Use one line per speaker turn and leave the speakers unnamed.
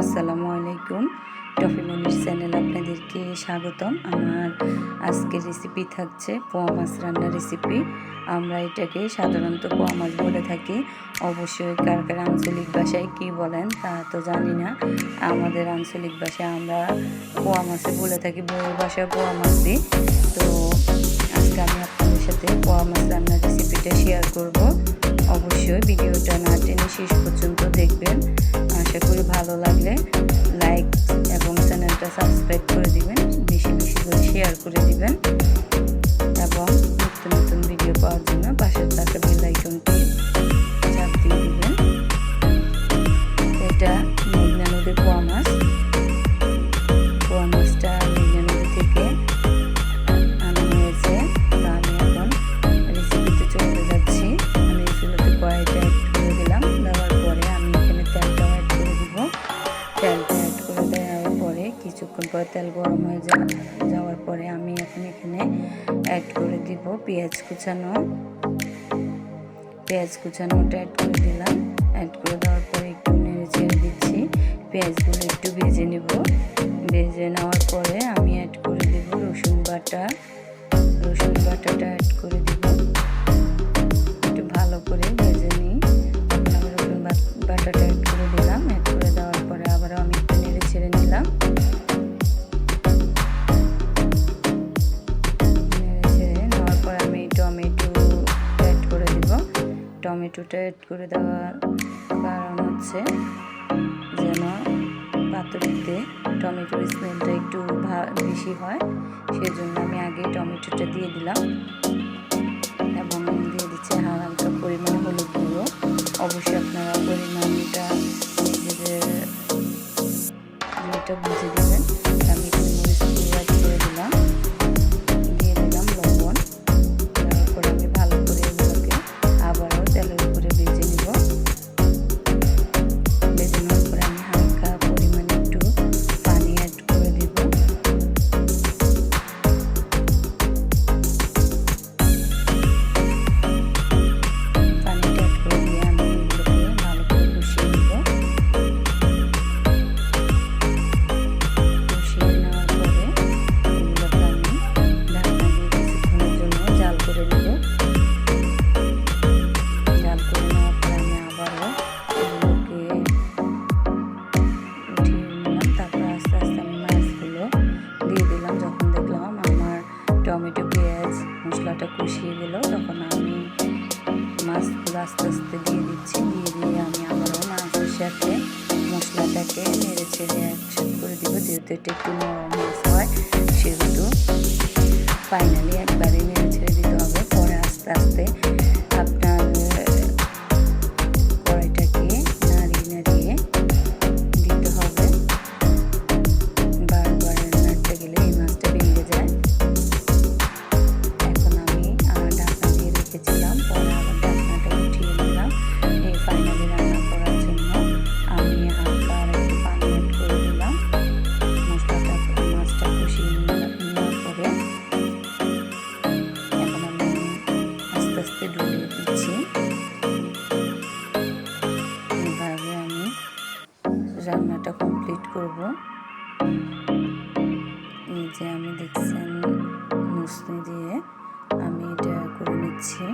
আসসালামু আলাইকুম। টফি মনির চ্যানেল আপনাদেরকে স্বাগতম। আমার আজকের রেসিপি থাকছে পোয়া মাছ রান্নার রেসিপি আমরা এটাকে সাধারণত পোয়া মাছ বলে থাকি। অবশ্যই কার কার আঞ্চলিক ভাষায় কী বলেন তা তো জানি না। আমাদের আঞ্চলিক ভাষায় আমরা পোয়া মাছে বলে থাকি বউয়ের ভাষায় পোয়া মাছই তো আজকে আমি আপনাদের সাথে পোয়া মাছ রান্নার রেসিপিটা শেয়ার করব। অবশ্যই ভিডিওটা না টেনে শেষ পর্যন্ত দেখবেন। আশা করি ভালো লাগলে লাইক এবং চ্যানেলটা সাবস্ক্রাইব করে দিবেন, বেশি বেশি করে শেয়ার করে দিবেন। এবং নিত্য নতুন ভিডিও পাওয়ার জন্য পাশের থাকা বেল আইকনটি চাপ দিয়ে দিবেন। এটা মেঘনা নদীর পোয়া মাছ। কিছুক্ষণ পরে তেল গরম হয়ে যাওয়ার পরে আমি এখন এখানে অ্যাড করে দিব পেঁয়াজ কুচানো। পেঁয়াজ কুচানোটা অ্যাড করে দিলাম। অ্যাড করে দেওয়ার পরে একটু নেড়ে ছেড়ে দিচ্ছি। পেঁয়াজগুলো একটু ভেজে নেব। ভেজে নেওয়ার পরে আমি অ্যাড করে দেব রসুন বাটা। রসুন বাটাটা অ্যাড করে দিব। একটু ভালো করে টমেটোটা অ্যাড করে দেওয়ার কারণ হচ্ছে যেন পাতুরিতে টমেটোর স্মেলটা একটু বেশি হয়। সেজন্য আমি আগে টমেটোটা দিয়ে দিলাম। এবং দিয়ে দিচ্ছে হালকা পরিমাণ হলুদ গুঁড়ো। অবশ্যই আপনারা পরিমাণটা সাথে মশলাটাকে নেড়ে ছেড়ে একসাথ করে দিব। যেহেতু এটা একটু নরম হয়, সেহেতু ফাইনালি একবারে নেড়ে ছেড়ে দিতে রান্নাটা কমপ্লিট করব। এই যে আমি দেখছেন মুসনি দিয়ে আমি এটা করে নিচ্ছি।